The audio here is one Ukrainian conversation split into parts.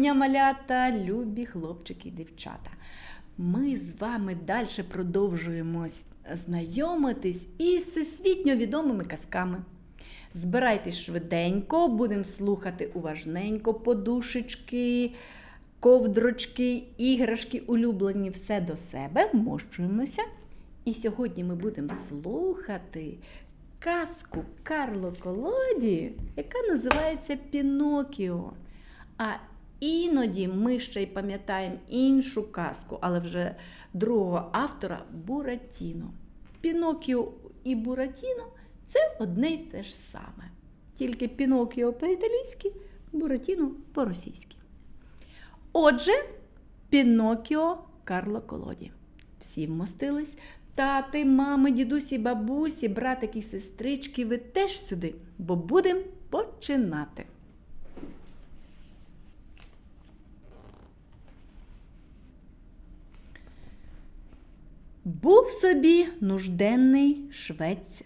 Дня, малята, любі хлопчики і дівчата. Ми з вами далі продовжуємо знайомитись із всесвітньо відомими казками. Збирайтесь швиденько, будемо слухати уважненько подушечки, ковдрочки, іграшки улюблені, все до себе, вмощуємося. І сьогодні ми будемо слухати казку Карло Колоді, яка називається Пінокіо. А іноді ми ще й пам'ятаємо іншу казку, але вже другого автора Буратіно. Пінокіо і Буратіно це одне й те ж саме. Тільки Пінокіо по-італійськи, Буратіно по-російськи. Отже, Пінокіо Карло Колоді. Всі вмостились. Тати, мами, дідусі, бабусі, братики сестрички, ви теж сюди, бо будемо починати. Був собі нужденний швець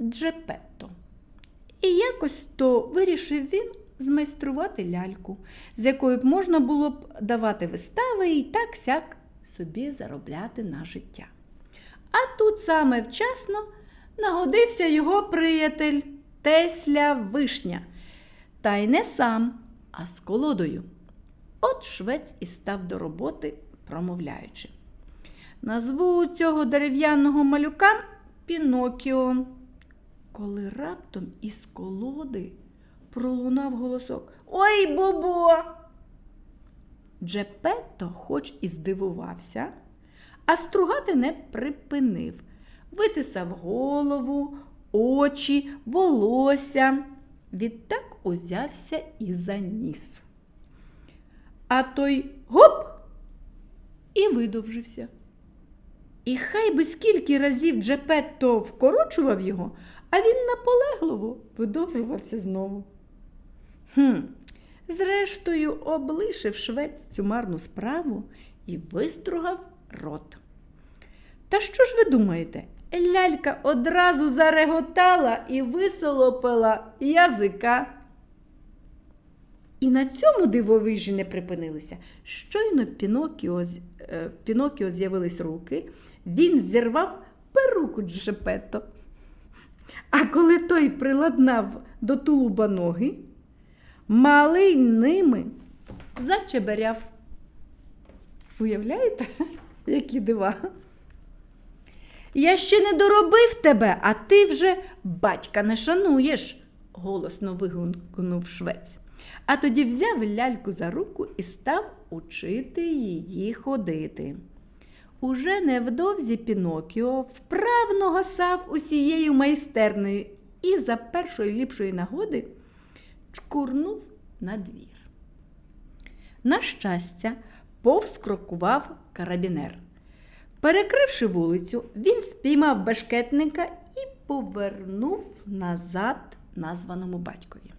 Джепетто. І якось то вирішив він змайструвати ляльку, з якою б можна було б давати вистави і так сяк собі заробляти на життя. А тут саме вчасно нагодився його приятель Тесля Вишня. Та й не сам, а з колодою. От швець і став до роботи, промовляючи. Назву цього дерев'яного малюка Пінокіо. Коли раптом із колоди пролунав голосок Ой, бобо! Джепетто хоч і здивувався, а стругати не припинив. Витисав голову, очі, волосся. Відтак узявся і за ніс. А той гоп і видовжився. І хай би скільки разів Джепетто вкорочував його, а він наполегливо видовжувався знову. Хм, зрештою, облишив швець цю марну справу і вистругав рот. Та що ж ви думаєте? Лялька одразу зареготала і висолопила язика. І на цьому дивовижі не припинилися. Щойно е, в Пінокіо з'явились руки, він зірвав перуку Джепетто. А коли той приладнав до тулуба ноги, малий ними зачеберяв. Уявляєте, які дива? Я ще не доробив тебе, а ти вже батька не шануєш, голосно вигукнув швець. А тоді взяв ляльку за руку і став учити її ходити. Уже невдовзі Пінокіо вправно гасав усією майстернею і за першої ліпшої нагоди чкурнув на двір. На щастя, повз крокував карабінер. Перекривши вулицю, він спіймав бешкетника і повернув назад названому батькові.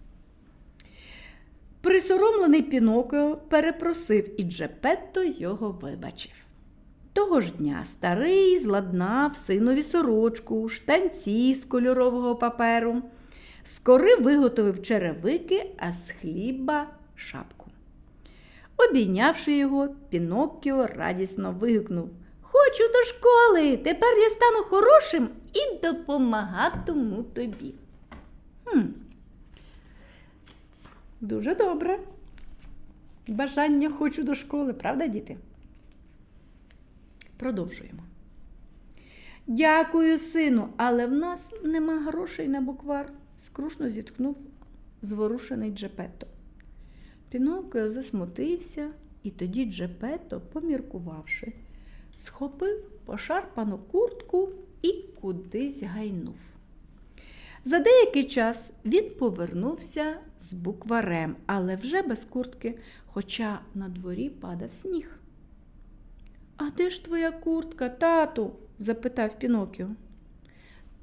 Присоромлений Пінокіо перепросив і Джепетто його вибачив. Того ж дня старий зладнав синові сорочку, штанці з кольорового паперу, з кори виготовив черевики, а з хліба шапку. Обійнявши його, Піноккіо радісно вигукнув Хочу до школи, тепер я стану хорошим і допомагатиму тобі. Хм. Дуже добре. Бажання хочу до школи, правда, діти? Продовжуємо. Дякую, сину, але в нас нема грошей на буквар, скрушно зіткнув зворушений Джепетто. Пінокіо засмутився, і тоді Джепетто, поміркувавши, схопив пошарпану куртку і кудись гайнув. За деякий час він повернувся з букварем, але вже без куртки, хоча на дворі падав сніг. А де ж твоя куртка, тату? запитав Пінокіо.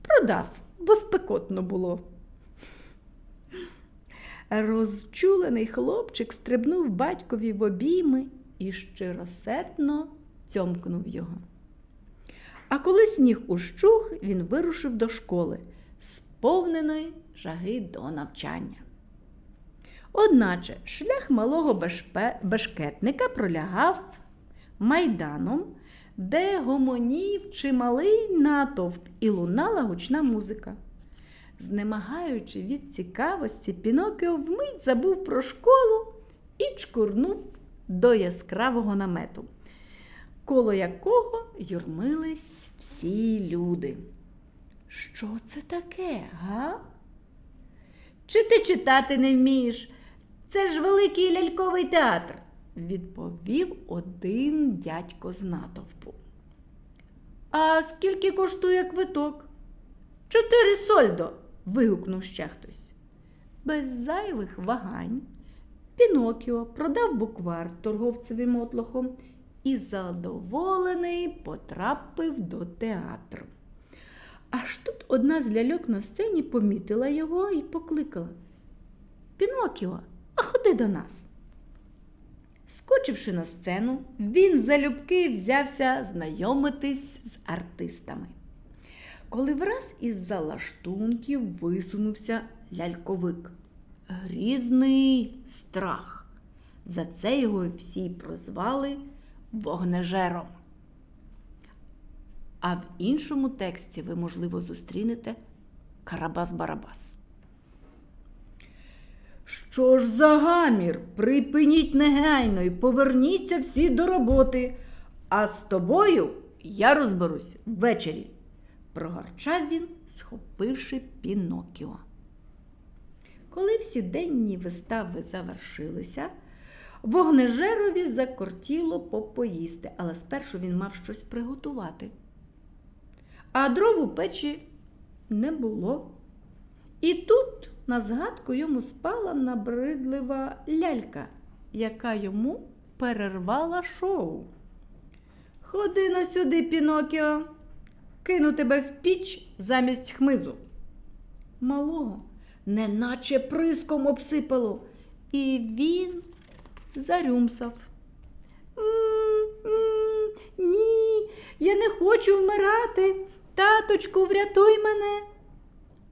Продав, бо спекотно було. Розчулений хлопчик стрибнув батькові в обійми і щиросердно цьомкнув його. А коли сніг ущух, він вирушив до школи, сповненої жаги до навчання. Одначе шлях малого бешпе- бешкетника пролягав майданом, де гомонів чималий натовп і лунала гучна музика. Знемагаючи від цікавості, Пінокіо вмить забув про школу і чкурнув до яскравого намету, коло якого юрмились всі люди. Що це таке, га? Чи ти читати не вмієш? Це ж великий ляльковий театр, відповів один дядько з натовпу. А скільки коштує квиток? Чотири сольдо. вигукнув ще хтось. Без зайвих вагань Пінокіо продав буквар торговцеві мотлохом і задоволений потрапив до театру. Аж тут одна з ляльок на сцені помітила його і покликала. Пінокіо, а ходи до нас. Скочивши на сцену, він залюбки взявся знайомитись з артистами. Коли враз із за лаштунків висунувся ляльковик. Грізний страх. За це його всі прозвали вогнежером. А в іншому тексті ви, можливо, зустрінете Карабас-Барабас. Що ж за гамір? Припиніть негайно і поверніться всі до роботи. А з тобою я розберусь ввечері, прогорчав він, схопивши Пінокіо. Коли всі денні вистави завершилися, вогнежерові закортіло попоїсти, але спершу він мав щось приготувати. А дров у печі не було. І тут на згадку йому спала набридлива лялька, яка йому перервала шоу. Ходи но сюди, Пінокіо, кину тебе в піч замість хмизу. Малого неначе приском обсипало, і він зарюмсав. «М-м, Ні, я не хочу вмирати. Таточку, врятуй мене.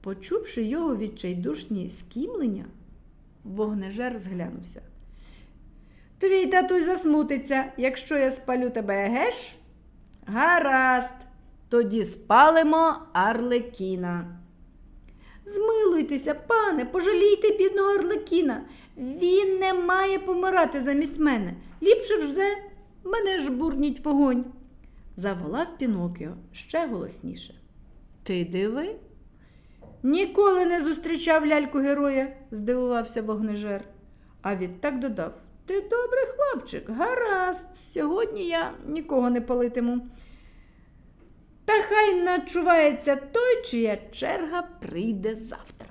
Почувши його відчайдушні скімлення, вогнежер зглянувся. Твій татуй засмутиться, якщо я спалю тебе, геш? Гаразд, тоді спалимо Арлекіна. Змилуйтеся, пане, пожалійте бідного Арлекіна. Він не має помирати замість мене. Ліпше вже мене ж бурніть вогонь. Заволав Пінокіо ще голосніше. Ти диви? Ніколи не зустрічав ляльку героя, здивувався вогнежер. А відтак додав Ти добрий хлопчик, гаразд, сьогодні я нікого не палитиму. Та хай начувається той, чия черга прийде завтра.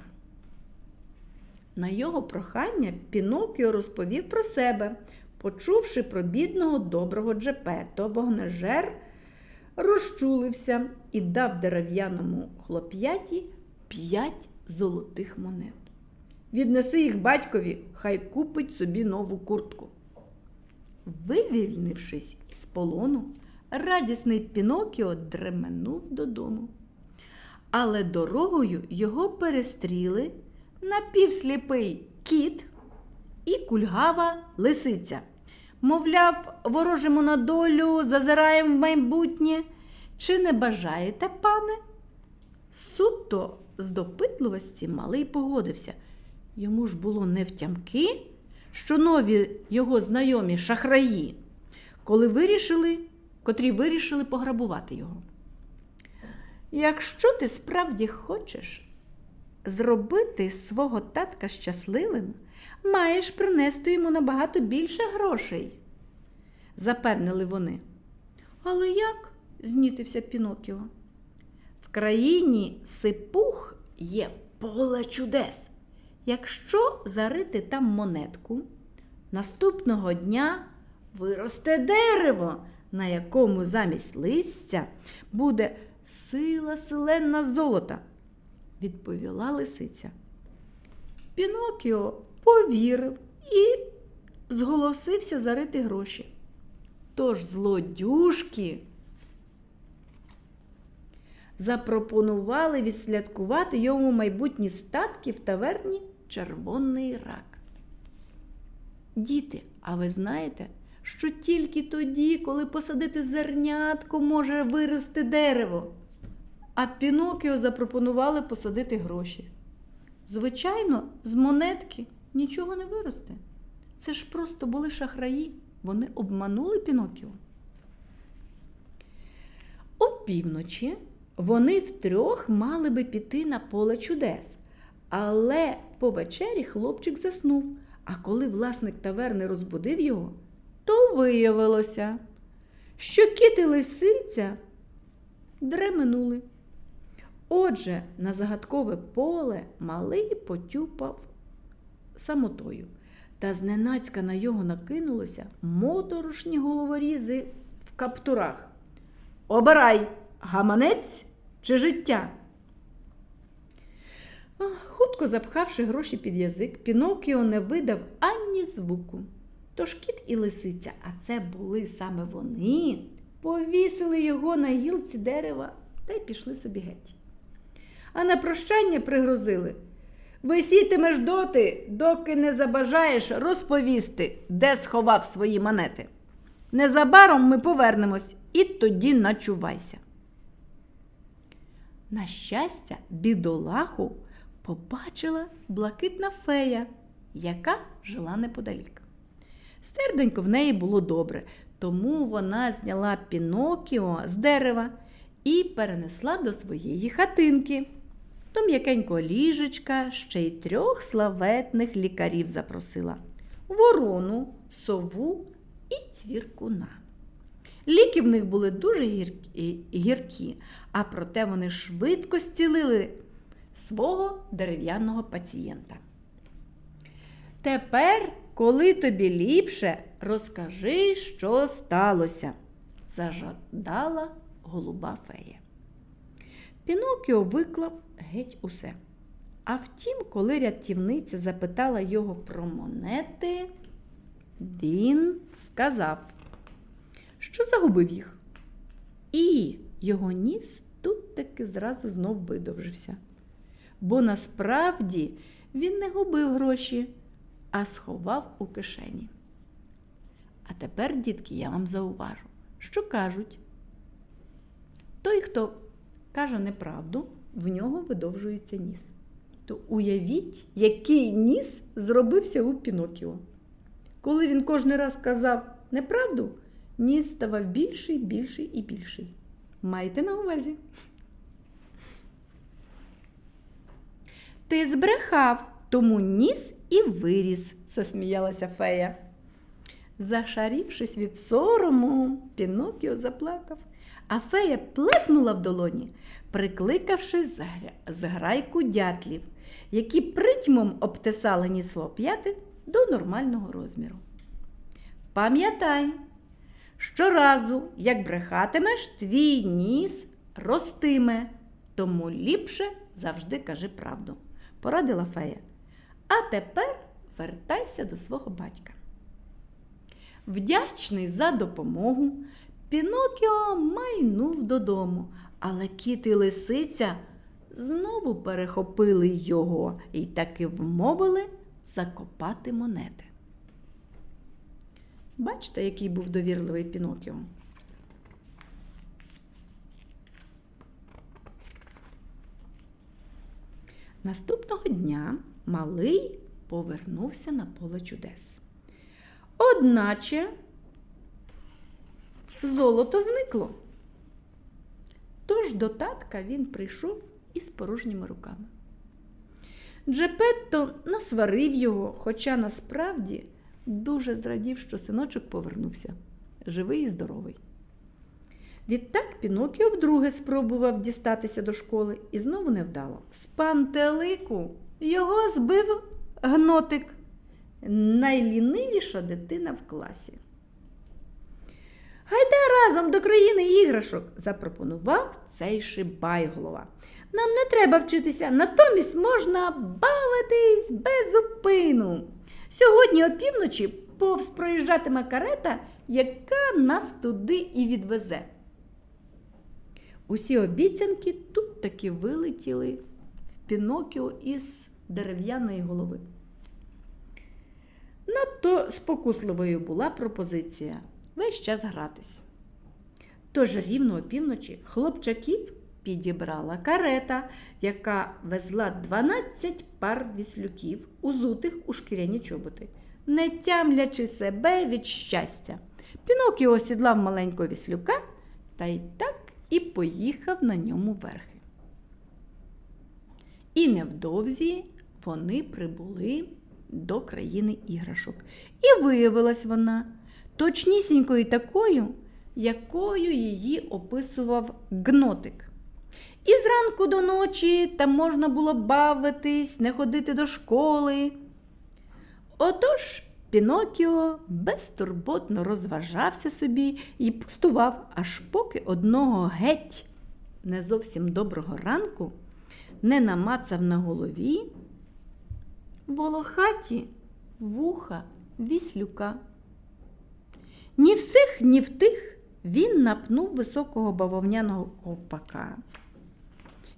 На його прохання Пінокіо розповів про себе, почувши про бідного доброго Джепето, вогнежер розчулився і дав дерев'яному хлоп'яті п'ять золотих монет. Віднеси їх батькові, хай купить собі нову куртку. Вивільнившись із полону, радісний Пінокіо дременув додому. Але дорогою його перестріли напівсліпий кіт і кульгава лисиця. Мовляв, ворожимо на долю, зазираємо в майбутнє. Чи не бажаєте, пане? Суто з допитливості малий погодився. Йому ж було невтямки, що нові його знайомі шахраї, коли вирішили, котрі вирішили пограбувати його. Якщо ти справді хочеш зробити свого татка щасливим, маєш принести йому набагато більше грошей, запевнили вони. Але як? знітився Пінокіо. В країні сипух є поле чудес. Якщо зарити там монетку, наступного дня виросте дерево, на якому замість листя буде сила селена золота, відповіла лисиця. Пінокіо повірив і зголосився зарити гроші. Тож злодюжки запропонували відслідкувати йому майбутні статки в таверні Червоний рак. Діти, а ви знаєте, що тільки тоді, коли посадити зернятко, може вирости дерево. А Пінокіо запропонували посадити гроші. Звичайно, з монетки нічого не виросте. Це ж просто були шахраї. Вони обманули Пінокіо. Опівночі вони втрьох мали би піти на поле чудес. Але по вечері хлопчик заснув, а коли власник таверни розбудив його, то виявилося, що кіт і лисиця дременули. Отже, на загадкове поле малий потюпав самотою, та зненацька на його накинулися моторошні головорізи в каптурах. Обирай гаманець чи життя. Хутко запхавши гроші під язик, Пінокіо не видав ані звуку. Тож кіт і лисиця, а це були саме вони, повісили його на гілці дерева та й пішли собі геть. А на прощання пригрозили висітимеш доти, доки не забажаєш розповісти, де сховав свої монети. Незабаром ми повернемось і тоді начувайся. На щастя, бідолаху побачила блакитна фея, яка жила неподалік. Серденько в неї було добре, тому вона зняла Пінокіо з дерева і перенесла до своєї хатинки. До м'якенького ліжечка ще й трьох славетних лікарів запросила ворону, сову і цвіркуна. Ліки в них були дуже гіркі, а проте вони швидко зцілили свого дерев'яного пацієнта. Тепер, коли тобі ліпше, розкажи, що сталося, зажадала голуба фея. Пінокіо виклав геть усе. А втім, коли рятівниця запитала його про монети, він сказав, що загубив їх. І його ніс тут таки зразу знов видовжився. Бо насправді він не губив гроші, а сховав у кишені. А тепер, дітки, я вам зауважу, що кажуть. Той, хто каже неправду, в нього видовжується ніс. То уявіть, який ніс зробився у Пінокіо. Коли він кожен раз казав неправду, ніс ставав більший, більший і більший. Майте на увазі. Ти збрехав, тому ніс і виріс, засміялася фея. Зашарівшись від сорому, Пінокіо заплакав, а фея плеснула в долоні, прикликавши зграйку дятлів, які притьмом обтесали нісло п'яти до нормального розміру. Пам'ятай, щоразу, як брехатимеш, твій ніс ростиме, тому ліпше завжди кажи правду, порадила фея. А тепер вертайся до свого батька. Вдячний за допомогу, Пінокіо майнув додому, але кіт і лисиця знову перехопили його і таки вмовили закопати монети. Бачите, який був довірливий Пінокіо? Наступного дня малий повернувся на поле чудес. Одначе золото зникло. Тож до татка він прийшов із порожніми руками. Джепетто насварив його, хоча насправді дуже зрадів, що синочок повернувся живий і здоровий. Відтак Пінокіо вдруге спробував дістатися до школи і знову невдало. З пантелику його збив гнотик, найлінивіша дитина в класі. Гайда разом до країни іграшок, запропонував цей шибайголова. Нам не треба вчитися, натомість можна бавитись без зупину. Сьогодні опівночі повз проїжджатиме карета, яка нас туди і відвезе. Усі обіцянки тут таки вилетіли в Пінокіо із дерев'яної голови. Надто спокусливою була пропозиція весь час гратись. Тож рівно опівночі хлопчаків підібрала карета, яка везла 12 пар віслюків, узутих у шкіряні чоботи, не тямлячи себе від щастя. Пінокіо осідлав маленького віслюка та й так і поїхав на ньому верхи. І невдовзі вони прибули до країни іграшок. І виявилась вона точнісінькою такою, якою її описував гнотик. І зранку до ночі там можна було бавитись, не ходити до школи. Отож Пінокіо безтурботно розважався собі і пустував, аж поки одного геть не зовсім доброго ранку не намацав на голові волохаті вуха віслюка. Ні всіх, ні в тих він напнув високого бавовняного ковпака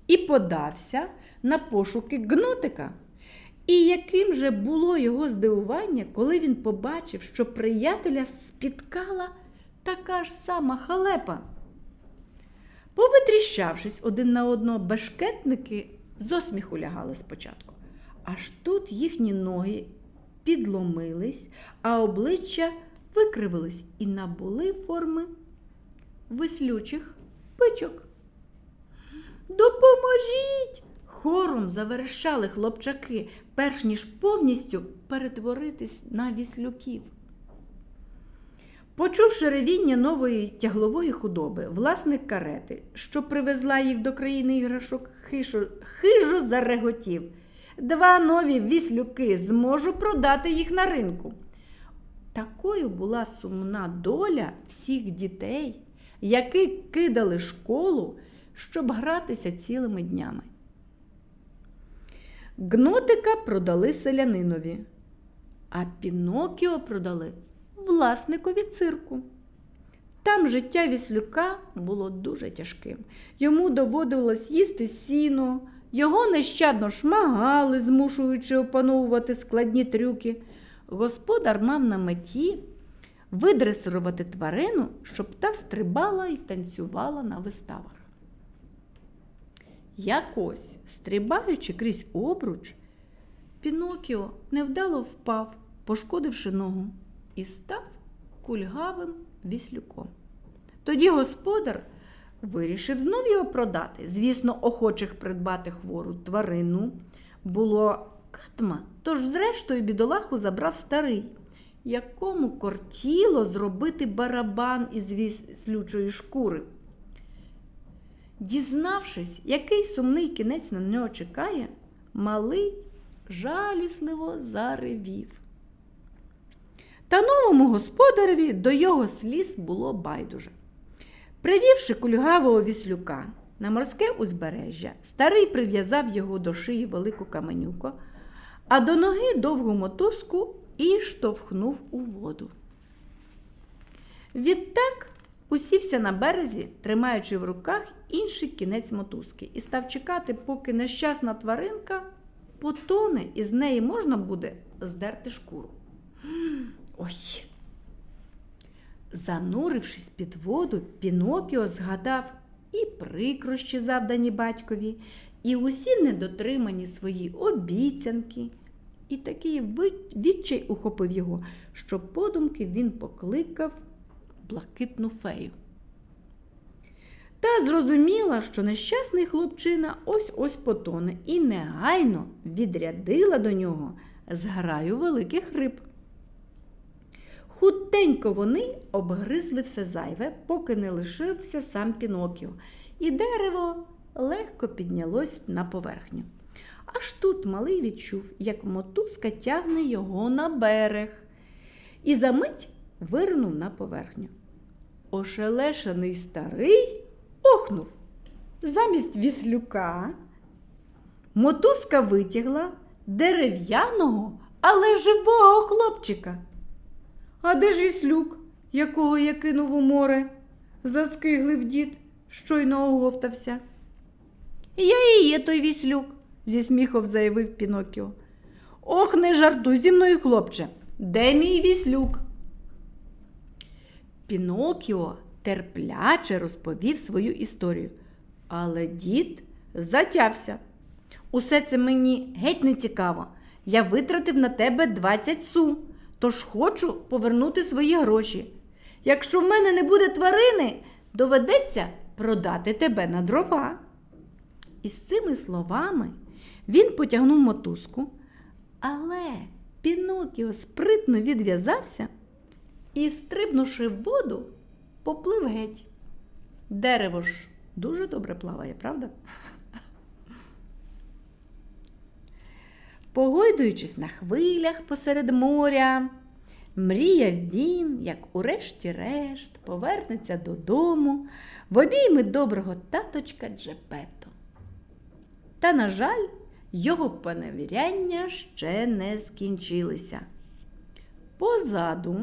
і подався на пошуки гнотика. І яким же було його здивування, коли він побачив, що приятеля спіткала така ж сама халепа. Повитріщавшись один на одного, бешкетники з осміху лягали спочатку. Аж тут їхні ноги підломились, а обличчя викривились і набули форми вислючих пичок. Допоможіть! Хором заверещали хлопчаки, перш ніж повністю перетворитись на віслюків. Почувши ревіння нової тяглової худоби, власник карети, що привезла їх до країни іграшок, хижо, хижо зареготів. Два нові віслюки зможу продати їх на ринку. Такою була сумна доля всіх дітей, які кидали школу, щоб гратися цілими днями. Гнотика продали селянинові, а Пінокіо продали власникові цирку. Там життя віслюка було дуже тяжким. Йому доводилось їсти сіно, його нещадно шмагали, змушуючи опановувати складні трюки. Господар мав на меті видресирувати тварину, щоб та стрибала і танцювала на виставах. Якось, стрибаючи крізь обруч, Пінокіо невдало впав, пошкодивши ногу, і став кульгавим віслюком. Тоді господар вирішив знов його продати. Звісно, охочих придбати хвору тварину було катма, тож, зрештою, бідолаху забрав старий, якому кортіло зробити барабан із віслючої шкури. Дізнавшись, який сумний кінець на нього чекає, малий жалісливо заревів. Та новому господареві до його сліз було байдуже. Привівши кульгавого віслюка на морське узбережжя, старий прив'язав його до шиї велику каменюку, а до ноги довгу мотузку і штовхнув у воду. Відтак усівся на березі, тримаючи в руках інший кінець мотузки, і став чекати, поки нещасна тваринка потоне, і з неї можна буде здерти шкуру. Ой. Занурившись під воду, Пінокіо згадав і прикрощі, завдані батькові, і усі недотримані свої обіцянки. І такий відчай ухопив його, що подумки він покликав блакитну фею. Та зрозуміла, що нещасний хлопчина ось ось потоне, і негайно відрядила до нього зграю великих риб. Хутенько вони обгризли все зайве, поки не лишився сам Пінокіо, і дерево легко піднялось на поверхню. Аж тут малий відчув, як мотузка тягне його на берег, і за мить вирнув на поверхню. Ошелешений старий охнув. Замість віслюка мотузка витягла дерев'яного, але живого хлопчика. А де ж віслюк, якого я кинув у море? заскиглив дід, щойно оговтався. Я і є той віслюк, зі сміхом заявив Пінокіо. Ох, не жартуй зі мною, хлопче. Де мій віслюк? Пінокіо терпляче розповів свою історію. Але дід затявся. Усе це мені геть не цікаво. Я витратив на тебе 20 су, тож хочу повернути свої гроші. Якщо в мене не буде тварини, доведеться продати тебе на дрова. І з цими словами він потягнув мотузку, але Пінокіо спритно відв'язався і, стрибнувши в воду, поплив геть. Дерево ж дуже добре плаває, правда? Погойдуючись на хвилях посеред моря, мріяв він, як урешті-решт повернеться додому в обійми доброго таточка Джепето. Та, на жаль, його поневіряння ще не скінчилися. Позаду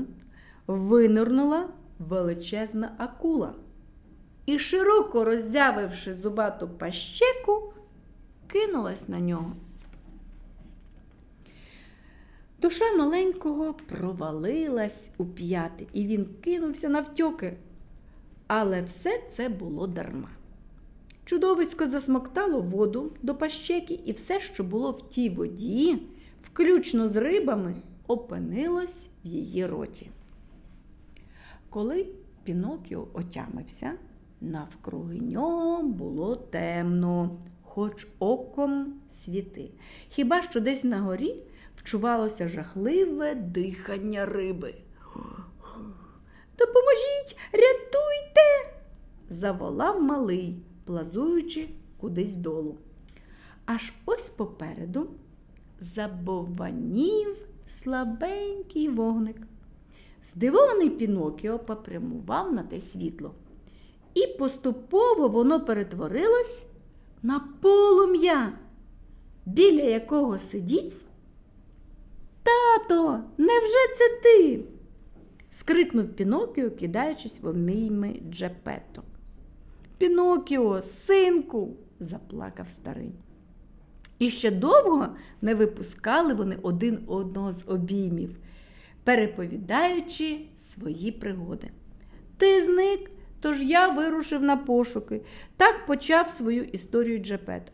винирнула величезна акула і, широко роззявивши зубату пащеку, кинулась на нього. Душа маленького провалилась у п'яти, і він кинувся навтьоки. Але все це було дарма. Чудовисько засмоктало воду до пащеки, і все, що було в тій воді, включно з рибами, опинилось в її роті. Коли Пінокіо отямився, навкруги нього було темно, хоч оком світи. Хіба що десь на горі вчувалося жахливе дихання риби. Допоможіть, рятуйте! заволав малий, плазуючи кудись долу. Аж ось попереду забованів слабенький вогник. Здивований Пінокіо попрямував на те світло. І поступово воно перетворилось на полум'я, біля якого сидів. Тато, невже це ти? скрикнув Пінокіо, кидаючись в обійми Джепето. Пінокіо, синку, заплакав старий. І ще довго не випускали вони один одного з обіймів, переповідаючи свої пригоди. Ти зник, тож я вирушив на пошуки, так почав свою історію Джепето.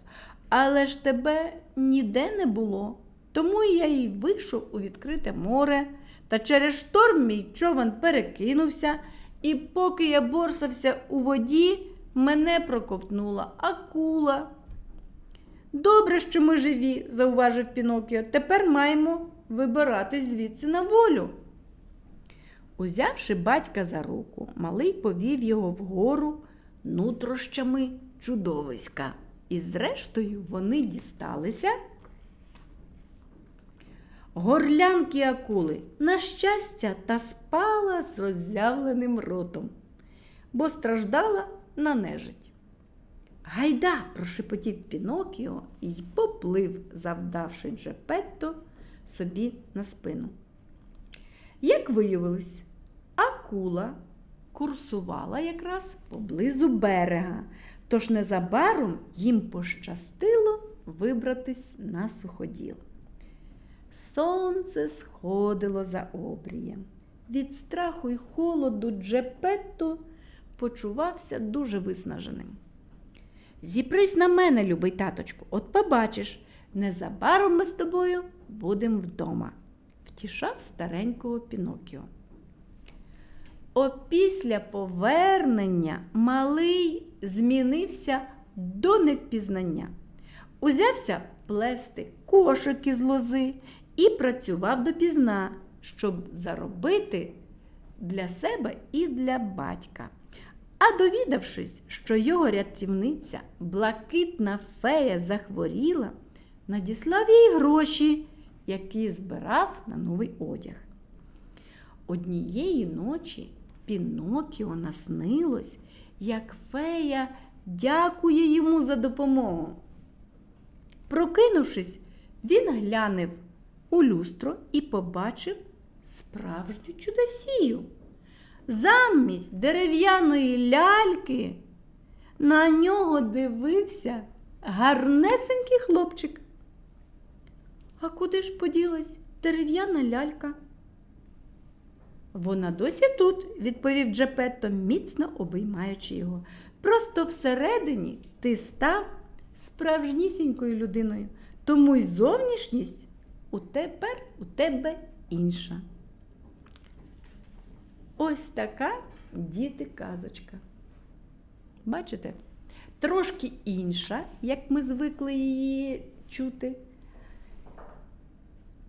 Але ж тебе ніде не було, тому я й вийшов у відкрите море, та через шторм мій човен перекинувся, і поки я борсався у воді, мене проковтнула акула. Добре, що ми живі, зауважив Пінокіо. Тепер маємо вибиратись звідси на волю. Узявши батька за руку, малий повів його вгору нутрощами чудовиська. І зрештою вони дісталися горлянки акули, на щастя, та спала з роззявленим ротом, бо страждала на нежить. Гайда, прошепотів Пінокіо і поплив, завдавши Джепетто собі на спину. Як виявилось, акула курсувала якраз поблизу берега, тож незабаром їм пощастило вибратись на суходіл. Сонце сходило за обрієм. Від страху й холоду Джепетто почувався дуже виснаженим. Зіпрись на мене, любий таточку, от побачиш, незабаром ми з тобою будемо вдома, втішав старенького Пінокіо. Опісля повернення малий змінився до невпізнання. Узявся плести кошики з лози і працював допізна, щоб заробити для себе і для батька. А довідавшись, що його рятівниця, блакитна фея, захворіла, надіслав їй гроші, які збирав на новий одяг. Однієї ночі Пінокіо наснилось, як фея дякує йому за допомогу. Прокинувшись, він глянув у люстро і побачив справжню чудосію. Замість дерев'яної ляльки на нього дивився гарнесенький хлопчик. А куди ж поділась дерев'яна лялька? Вона досі тут, відповів Джепетто, міцно обіймаючи його. Просто всередині ти став справжнісінькою людиною, тому й зовнішність у тепер у тебе інша. Ось така діти казочка. Бачите? Трошки інша, як ми звикли її чути.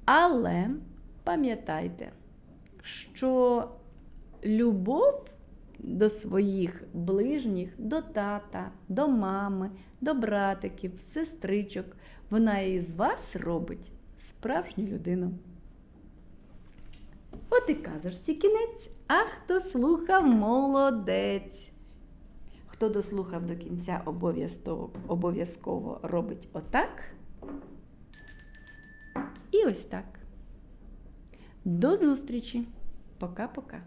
Але пам'ятайте, що любов до своїх ближніх, до тата, до мами, до братиків, сестричок, вона із вас робить справжню людину. От і казочці кінець, а хто слухав, молодець. Хто дослухав до кінця, обов'язково, обов'язково робить отак. Ось так. До зустрічі. Пока-пока.